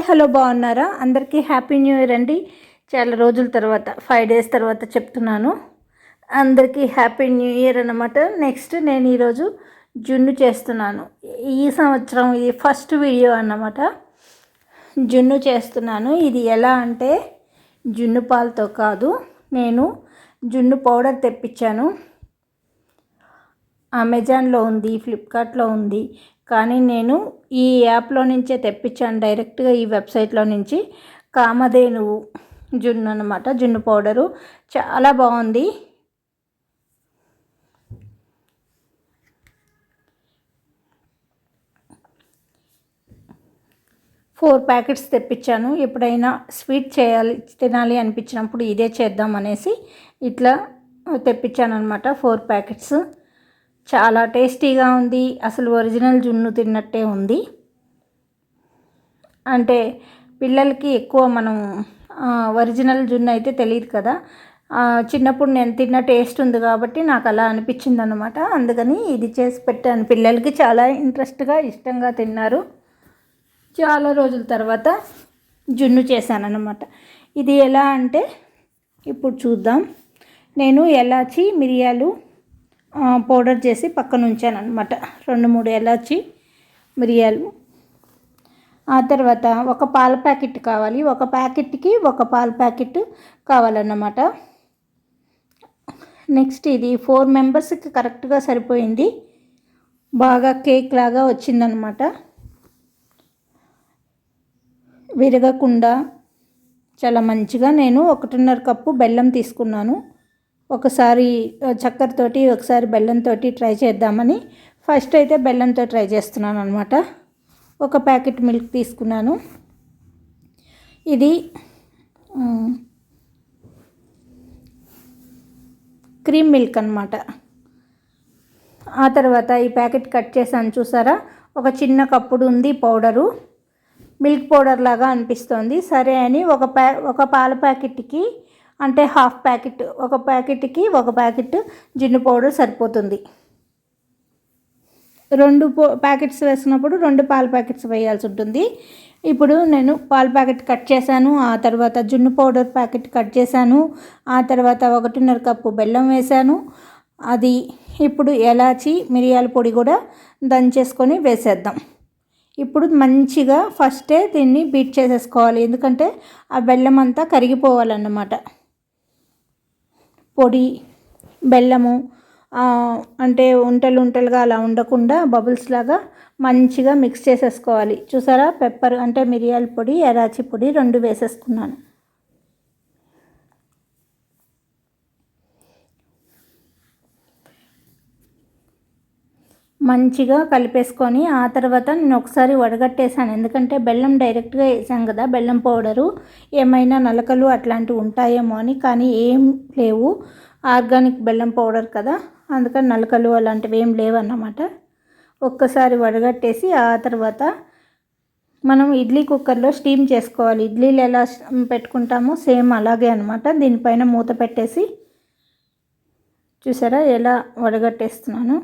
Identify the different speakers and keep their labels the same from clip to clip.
Speaker 1: Hi hello బాగున్నారా? అందరికీ happy new year అండి. చాలా రోజుల తర్వాత ఫైవ్ డేస్ తర్వాత చెప్తున్నాను. అందరికీ హ్యాపీ న్యూ ఇయర్ అన్నమాట. నెక్స్ట్ నేను ఈరోజు జున్ను చేస్తున్నాను. ఈ సంవత్సరం ఇది ఫస్ట్ వీడియో అన్నమాట. జున్ను చేస్తున్నాను. ఇది ఎలా అంటే జున్ను పాలతో కాదు. నేను జున్ను పౌడర్ తెప్పించాను. అమెజాన్లో ఉంది ఫ్లిప్కార్ట్లో ఉంది. కానీ నేను ఈ యాప్లో నుంచే తెప్పించాను. డైరెక్ట్గా ఈ వెబ్సైట్లో నుంచి. కామధేను జున్ను అనమాట జున్ను పౌడరు. చాలా బాగుంది. ఫోర్ ప్యాకెట్స్ తెప్పించాను. ఎప్పుడైనా స్వీట్ చేయాలి తినాలి అనిపించినప్పుడు ఇదే చేద్దాం అనేసి ఇట్లా తెప్పించాను అనమాట ఫోర్ ప్యాకెట్స్. చాలా టేస్టీగా ఉంది. అసలు ఒరిజినల్ జున్ను తిన్నట్టే ఉంది. అంటే పిల్లలకి ఎక్కువ మనం ఒరిజినల్ జున్ను అయితే తెలియదు కదా. చిన్నప్పుడు నేను తిన్న టేస్ట్ ఉంది కాబట్టి నాకు అలా అనిపించింది అనమాట అందుకని ఇది చేసి పెట్టాను. పిల్లలకి చాలా ఇంట్రెస్ట్గా ఇష్టంగా తిన్నారు. చాలా రోజుల తర్వాత జున్ను చేశాను అనమాట ఇది ఎలా అంటే ఇప్పుడు చూద్దాం. నేను ఎలాచి మిరియాలు పౌడర్ చేసి పక్కన ఉంచాను అనమాట రెండు మూడు ఎలాచి మిరియాలు. ఆ తర్వాత ఒక పాల ప్యాకెట్ కావాలి. ఒక ప్యాకెట్కి ఒక పాల ప్యాకెట్ కావాలన్నమాట. నెక్స్ట్ ఇది ఫోర్ మెంబర్స్కి కరెక్ట్గా సరిపోయింది. బాగా కేక్ లాగా వచ్చిందనమాట విరగకుండా చాలా మంచిగా నేను ఒకటిన్నర కప్పు బెల్లం తీసుకున్నాను. ఒకసారి చక్కెరతోటి ఒకసారి బెల్లంతో ట్రై చేద్దామని ఫస్ట్ అయితే బెల్లంతో ట్రై చేస్తున్నాను అనమాట ఒక ప్యాకెట్ మిల్క్ తీసుకున్నాను. ఇది క్రీమ్ మిల్క్ అనమాట ఆ తర్వాత ఈ ప్యాకెట్ కట్ చేశాను చూసారా? ఒక చిన్న కప్పుడు ఉంది పౌడరు. మిల్క్ పౌడర్ లాగా అనిపిస్తోంది. సరే అని ఒక ప్యా ఒక పాల ప్యాకెట్కి అంటే హాఫ్ ప్యాకెట్ ఒక ప్యాకెట్కి ఒక ప్యాకెట్ జిన్ను పౌడర్ సరిపోతుంది. రెండు ప్యాకెట్స్ వేసినప్పుడు రెండు పాల ప్యాకెట్స్ వేయాల్సి ఉంటుంది. ఇప్పుడు నేను పాల ప్యాకెట్ కట్ చేశాను ఆ తర్వాత జున్ను పౌడర్ ప్యాకెట్ కట్ చేశాను ఆ తర్వాత ఒకటిన్నర కప్పు బెల్లం వేశాను. అది ఇప్పుడు ఎలాచి మిరియాల పొడి కూడా దంచేసుకొని వేసేద్దాం. ఇప్పుడు మంచిగా ఫస్టే దీన్ని బీట్ చేసేసుకోవాలి ఎందుకంటే ఆ బెల్లం అంతా కరిగిపోవాలన్నమాట. పొడి బెల్లము అంటే ఉంటలు ఉంటలుగా అలా ఉండకుండా బబుల్స్ లాగా మంచిగా మిక్స్ చేసేసుకోవాలి. చూసారా? పెప్పర్ అంటే మిరియాల పొడి ఎరాచి పొడి రెండు వేసేసుకున్నాను. మంచిగా కలిపేసుకొని ఆ తర్వాత నేను ఒకసారి వడగట్టేసాను ఎందుకంటే బెల్లం డైరెక్ట్గా వేసాం కదా బెల్లం పౌడరు ఏమైనా నలకలు అట్లాంటివి ఉంటాయేమో అని. కానీ ఏం లేవు. ఆర్గానిక్ బెల్లం పౌడర్ కదా అందుకని నలకలు అలాంటివి ఏం లేవన్నమాట. ఒక్కసారి వడగట్టేసి ఆ తర్వాత మనం ఇడ్లీ కుక్కర్లో స్టీమ్ చేసుకోవాలి. ఇడ్లీలు ఎలా పెట్టుకుంటామో సేమ్ అలాగే అనమాట దీనిపైన మూత పెట్టేసి చూసారా ఎలా వడగట్టేస్తున్నాను.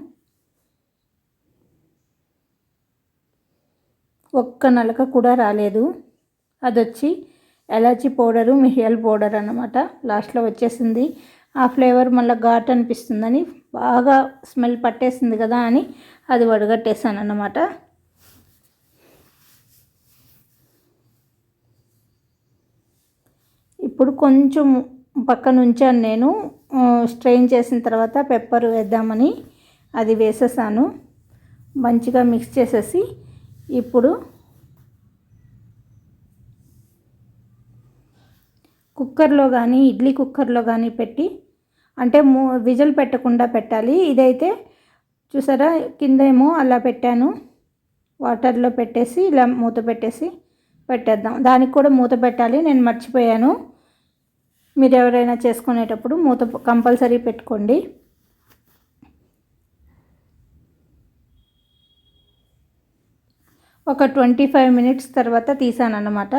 Speaker 1: ఒక్క నలక కూడా రాలేదు. అది వచ్చి ఎలాచీ పౌడరు మిరియాల పౌడర్ అన్నమాట. లాస్ట్లో వచ్చేసింది. ఆ ఫ్లేవర్ మళ్ళీ ఘాట్ అనిపిస్తుందని బాగా స్మెల్ పట్టేసింది కదా అని అది వడగట్టేసాను అన్నమాట. ఇప్పుడు కొంచెం పక్కన ఉంచాను నేను. స్ట్రెయిన్ చేసిన తర్వాత పెప్పర్ వేద్దామని అది వేసేసాను. మంచిగా మిక్స్ చేసేసి ఇప్పుడు కుక్కర్లో కానీ ఇడ్లీ కుక్కర్లో కానీ పెట్టి అంటే మూ విజల్ పెట్టకుండా పెట్టాలి. ఇదైతే చూసారా కిందేమో అలా పెట్టాను. వాటర్లో పెట్టేసి ఇలా మూత పెట్టేసి పెట్టేద్దాం. దానికి కూడా మూత పెట్టాలి. నేను మర్చిపోయాను. మీరు ఎవరైనా చేసుకునేటప్పుడు మూత కంపల్సరీ పెట్టుకోండి. ఒక ట్వంటీ ఫైవ్ మినిట్స్ తర్వాత తీసాను అన్నమాట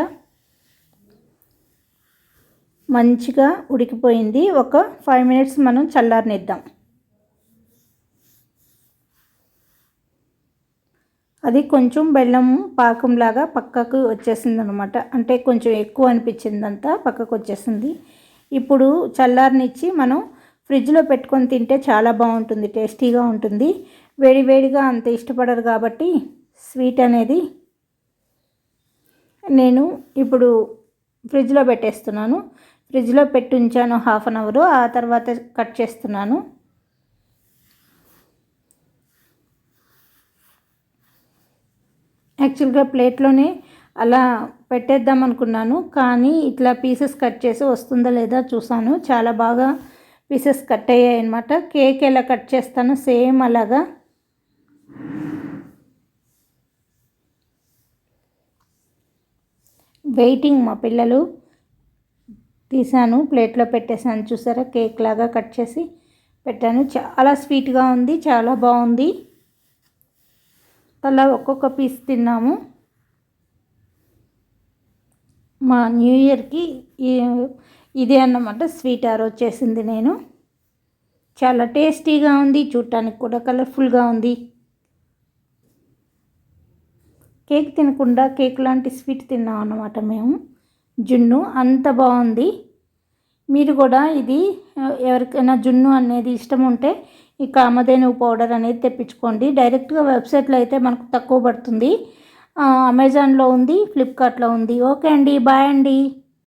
Speaker 1: మంచిగా ఉడికిపోయింది. ఒక ఫైవ్ మినిట్స్ మనం చల్లారనిద్దాం. అది కొంచెం బెల్లం పాకంలాగా పక్కకు వచ్చేసింది అనమాట అంటే కొంచెం ఎక్కువ అనిపించిందంతా పక్కకు వచ్చేసింది. ఇప్పుడు చల్లారనిచ్చి మనం ఫ్రిడ్జ్లో పెట్టుకొని తింటే చాలా బాగుంటుంది టేస్టీగా ఉంటుంది. వేడి వేడిగా అంత ఇష్టపడరు కాబట్టి స్వీట్ అనేది నేను ఇప్పుడు ఫ్రిడ్జ్లో పెట్టేస్తున్నాను. ఫ్రిడ్జ్లో పెట్టి ఉంచాను హాఫ్ అన్ అవర్. ఆ తర్వాత కట్ చేస్తున్నాను. యాక్చువల్గా ప్లేట్లోనే అలా పెట్టేద్దాం అనుకున్నాను. కానీ ఇట్లా పీసెస్ కట్ చేసి వస్తుందా లేదా చూసాను చాలా బాగా పీసెస్ కట్ అయ్యాయి అనమాట కేక్ ఎలా కట్ చేస్తానో సేమ్ అలాగా వెయిటింగ్ మా పిల్లలు. తీసాను ప్లేట్లో పెట్టేసాను. చూసారా? కేక్ లాగా కట్ చేసి పెట్టాను. చాలా స్వీట్గా ఉంది చాలా బాగుంది. అలా ఒక్కొక్క పీస్ తిన్నాము. మా న్యూ ఇయర్కి ఇదే అన్నమాట స్వీట్ ఆ రోజు చేసింది నేను. చాలా టేస్టీగా ఉంది చూడటానికి కూడా కలర్ఫుల్గా ఉంది. కేక్ తినకుండా కేక్ లాంటి స్వీట్ తిన్నాం అన్నమాట మేము. జున్ను అంత బాగుంది. మీరు కూడా ఇది ఎవరికైనా జున్ను అనేది ఇష్టం ఉంటే ఈ కామధేను పౌడర్ అనేది తెప్పించుకోండి. డైరెక్ట్గా వెబ్సైట్లో అయితే మనకు తక్కువ పడుతుంది. అమెజాన్లో ఉంది ఫ్లిప్కార్ట్లో ఉంది. ఓకే అండి బాయ్ అండి.